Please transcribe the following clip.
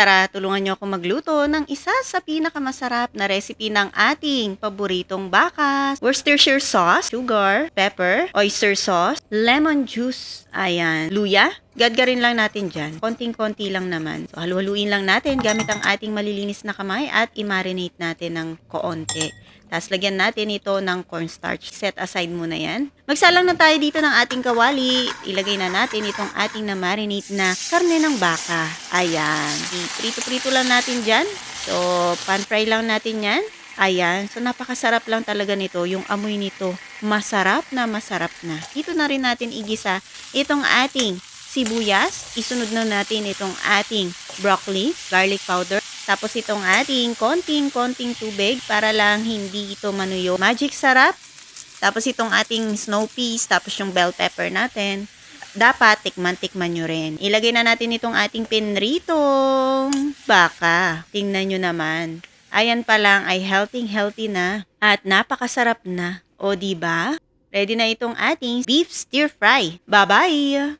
Tara, tulungan niyo ako magluto ng isa sa pinakamasarap na recipe ng ating paboritong baka. Worcestershire sauce, sugar, pepper, oyster sauce, lemon juice, ayan, luya. Gadgarin lang natin dyan. Konting-konti lang naman. So, halu-haluin lang natin gamit ang ating malilinis na kamay at i-marinate natin ng koonti. Tapos lagyan natin ito ng cornstarch. Set aside muna yan. Magsalang na tayo dito ng ating kawali. Ilagay na natin itong ating na marinate na karne ng baka. Ayan. Prito-prito lang natin dyan. So, pan-fry lang natin yan. Ayan. So, napakasarap lang talaga nito. Yung amoy nito, masarap na masarap na. Dito na rin natin igisa itong ating sibuyas. Isunod na natin itong ating broccoli, garlic powder, tapos itong ating konting-konting tubig para lang hindi ito manuyo. Magic sarap. Tapos itong ating snow peas, tapos yung bell pepper natin. Dapat tikman-tikman nyo rin. Ilagay na natin itong ating pinritong baka. Tingnan nyo naman. Ayan pa lang ay healthy-healthy na at napakasarap na. O ba? Ready na itong ating beef stir fry. Bye-bye!